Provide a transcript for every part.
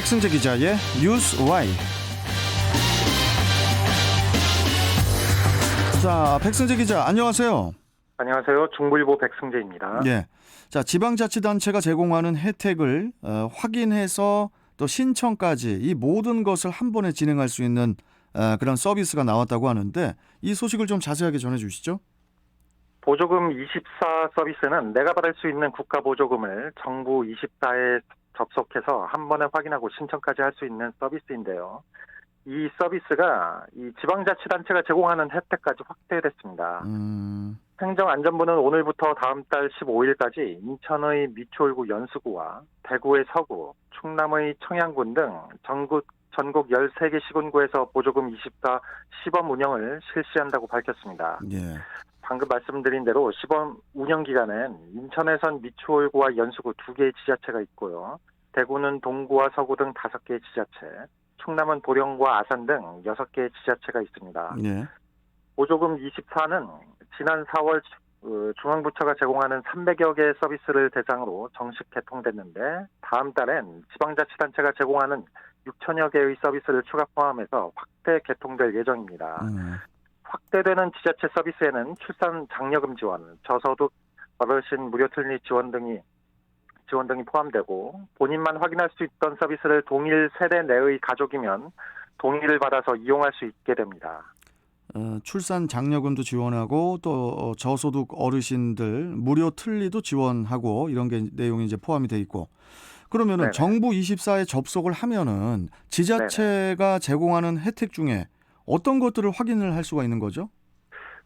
백승재 기자의 뉴스 와이. 자, 백승재 기자, 안녕하세요. 안녕하세요. 중부일보 백승재입니다. 예. 자, 지방자치단체가 제공하는 혜택을 어, 확인해서 또 신청까지 이 모든 것을 한 번에 진행할 수 있는 어, 그런 서비스가 나왔다고 하는데 이 소식을 좀 자세하게 전해 주시죠. 보조금 24 서비스는 내가 받을 수 있는 국가 보조금을 정부 24에 접속해서 한 번에 확인하고 신청까지 할 수 있는 서비스인데요. 이 서비스가 이 지방자치단체가 제공하는 혜택까지 확대됐습니다. 음, 행정안전부는 오늘부터 다음 달 15일까지 인천의 미추홀구 연수구와 대구의 서구, 충남의 청양군 등 전국 전국 13개 시군구에서 보조금 24 시범 운영을 실시한다고 밝혔습니다. 예. 방금 말씀드린 대로 시범 운영 기간엔 인천에선 미추홀구와 연수구 두 개의 지자체가 있고요. 대구는 동구와 서구 등 다섯 개의 지자체, 충남은 보령과 아산 등 여섯 개의 지자체가 있습니다. 예. 보조금 24는 지난 4월 어, 중앙부처가 제공하는 300여 개의 서비스를 대상으로 정식 개통됐는데 다음 달엔 지방자치단체가 제공하는 6천여 개의 서비스를 추가 포함해서 확대 개통될 예정입니다. 음, 확대되는 지자체 서비스에는 출산 장려금 지원, 저소득 어르신 무료 틀니 지원 등이 지원 등이 포함되고 본인만 확인할 수 있던 서비스를 동일 세대 내의 가족이면 동의를 받아서 이용할 수 있게 됩니다. 어, 출산 장려금도 지원하고 또 어, 저소득 어르신들 무료 틀니도 지원하고 이런 게 내용이 이제 포함이 돼 있고 그러면은 네네. 정부 24에 접속을 하면은 지자체가 제공하는 혜택 중에 어떤 것들을 확인을 할 수가 있는 거죠?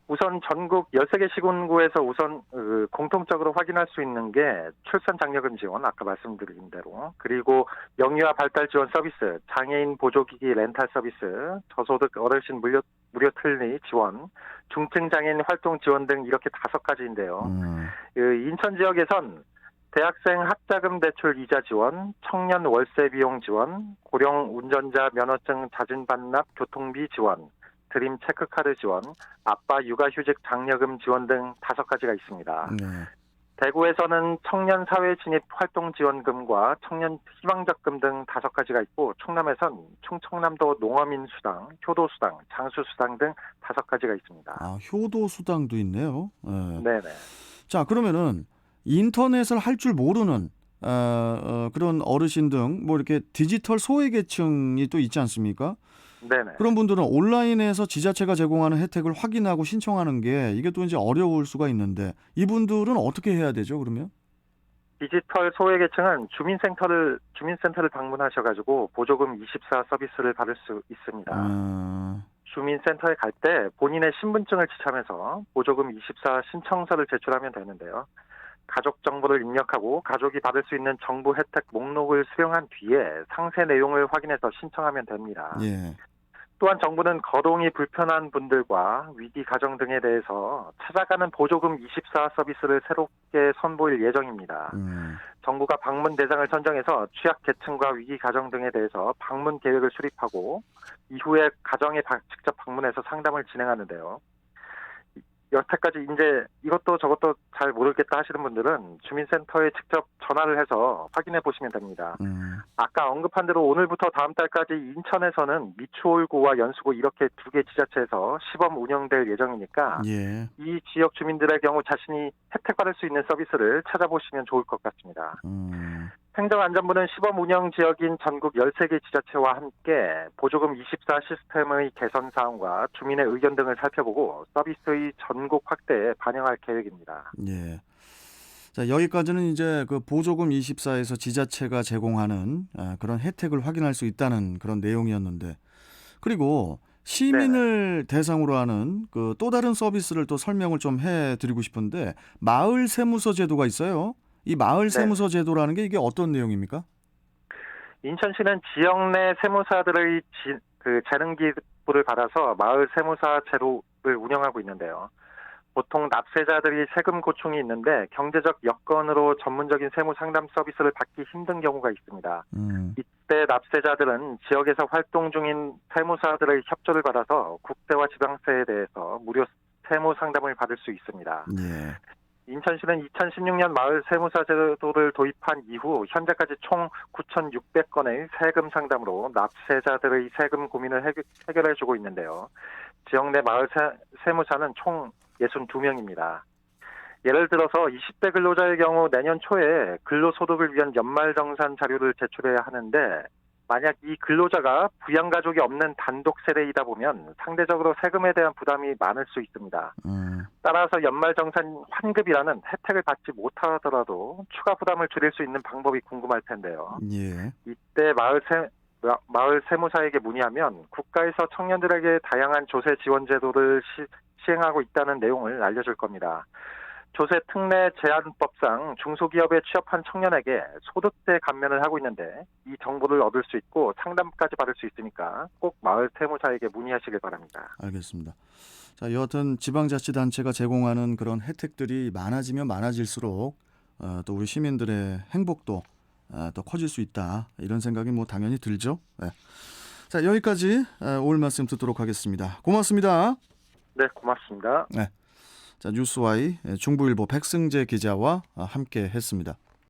우선 전국 13개 시군구에서 우선 어, 공통적으로 확인할 수 있는 게 출산 장려금 지원 아까 말씀드린 대로 그리고 영유아 발달 지원 서비스, 장애인 보조기기 렌탈 서비스, 저소득 어르신 무료 무료 틀니 지원, 중증 장애인 활동 지원 등 이렇게 다섯 가지인데요. 음, 그 인천 지역에선 대학생 학자금 대출 이자 지원, 청년 월세 비용 지원, 고령 운전자 면허증 자진 반납 교통비 지원, 드림 체크카드 지원, 아빠 육아휴직 장려금 지원 등 다섯 가지가 있습니다. 네. 대구에서는 청년 사회 진입 활동 지원금과 청년 희망적금 등 다섯 가지가 있고 충남에선 충청남도 농어민 수당, 효도 수당, 장수 수당 등 다섯 가지가 있습니다. 아, 효도 수당도 있네요. 예. 네네. 자, 그러면은 인터넷을 할 줄 모르는 어, 어, 그런 어르신 등 뭐 이렇게 디지털 소외계층이 또 있지 않습니까? 네네. 그런 분들은 온라인에서 지자체가 제공하는 혜택을 확인하고 신청하는 게 이게 또 이제 어려울 수가 있는데 이분들은 어떻게 해야 되죠? 그러면? 디지털 소외계층은 주민센터를 주민센터를 방문하셔가지고 보조금 24 서비스를 받을 수 있습니다. 어, 주민센터에 갈 때 본인의 신분증을 지참해서 보조금 24 신청서를 제출하면 되는데요. 가족 정보를 입력하고 가족이 받을 수 있는 정부 혜택 목록을 수령한 뒤에 상세 내용을 확인해서 신청하면 됩니다. 예. 또한 정부는 거동이 불편한 분들과 위기 가정 등에 대해서 찾아가는 보조금 24 서비스를 새롭게 선보일 예정입니다. 음, 정부가 방문 대상을 선정해서 취약 계층과 위기 가정 등에 대해서 방문 계획을 수립하고 이후에 가정에 바- 직접 방문해서 상담을 진행하는데요. 여태까지 이제 이것도 저것도 잘 모르겠다 하시는 분들은 주민센터에 직접 전화를 해서 확인해 보시면 됩니다. 음, 아까 언급한 대로 오늘부터 다음 달까지 인천에서는 미추홀구와 연수구 이렇게 두 개 지자체에서 시범 운영될 예정이니까 예. 이 지역 주민들의 경우 자신이 혜택받을 수 있는 서비스를 찾아보시면 좋을 것 같습니다. 음, 행정안전부는 시범 운영 지역인 전국 13개 지자체와 함께 보조금 24 시스템의 개선 사항과 주민의 의견 등을 살펴보고 서비스의 전국 확대에 반영할 계획입니다. 예. 자, 여기까지는 이제 그 보조금 24에서 지자체가 제공하는 아, 그런 혜택을 확인할 수 있다는 그런 내용이었는데 그리고 시민을 대상으로 하는 그 또 다른 서비스를 또 설명을 좀 해 드리고 싶은데 마을 세무서 제도가 있어요. 이 마을 네. 세무서 제도라는 게 이게 어떤 내용입니까? 인천시는 지역 내 세무사들의 지- 그 재능 기부를 받아서 마을 세무사 제도를 운영하고 있는데요. 보통 납세자들이 세금 고충이 있는데 경제적 여건으로 전문적인 세무 상담 서비스를 받기 힘든 경우가 있습니다. 음. 이때 납세자들은 지역에서 활동 중인 세무사들의 협조를 받아서 국세와 지방세에 대해서 무료 세무 상담을 받을 수 있습니다. 예. 인천시는 2016년 마을 세무사 제도를 도입한 이후 현재까지 총 9,600건의 세금 상담으로 납세자들의 세금 고민을 해결, 해주고 있는데요. 지역 내 마을 세, 무사는 총 62명입니다. 예를 들어서 20대 근로자의 경우 내년 초에 근로소득을 위한 연말정산 자료를 제출해야 하는데 만약 이 근로자가 부양가족이 없는 단독 세대이다 보면 상대적으로 세금에 대한 부담이 많을 수 있습니다. 음, 따라서 연말정산 환급이라는 혜택을 받지 못하더라도 추가 부담을 줄일 수 있는 방법이 궁금할 텐데요. 예. 이때 마을 세, 마- 마을 세무사에게 문의하면 국가에서 청년들에게 다양한 조세 지원 제도를 시, 시행하고 있다는 내용을 알려줄 겁니다. 조세 특례 제한법상 중소기업에 취업한 청년에게 소득세 감면을 하고 있는데 이 정보를 얻을 수 있고 상담까지 받을 수 있으니까 꼭 마을 세무사에게 문의하시길 바랍니다. 알겠습니다. 자, 여하튼 지방자치단체가 제공하는 그런 혜택들이 많아지면 많아질수록 어, 또 우리 시민들의 행복도 어, 더 커질 수 있다 이런 생각이 뭐 당연히 들죠. 네. 자 여기까지 어, 오늘 말씀 듣도록 하겠습니다. 고맙습니다. 네, 고맙습니다. 자 뉴스와이 중부일보 백승재 기자와 어, 함께 했습니다.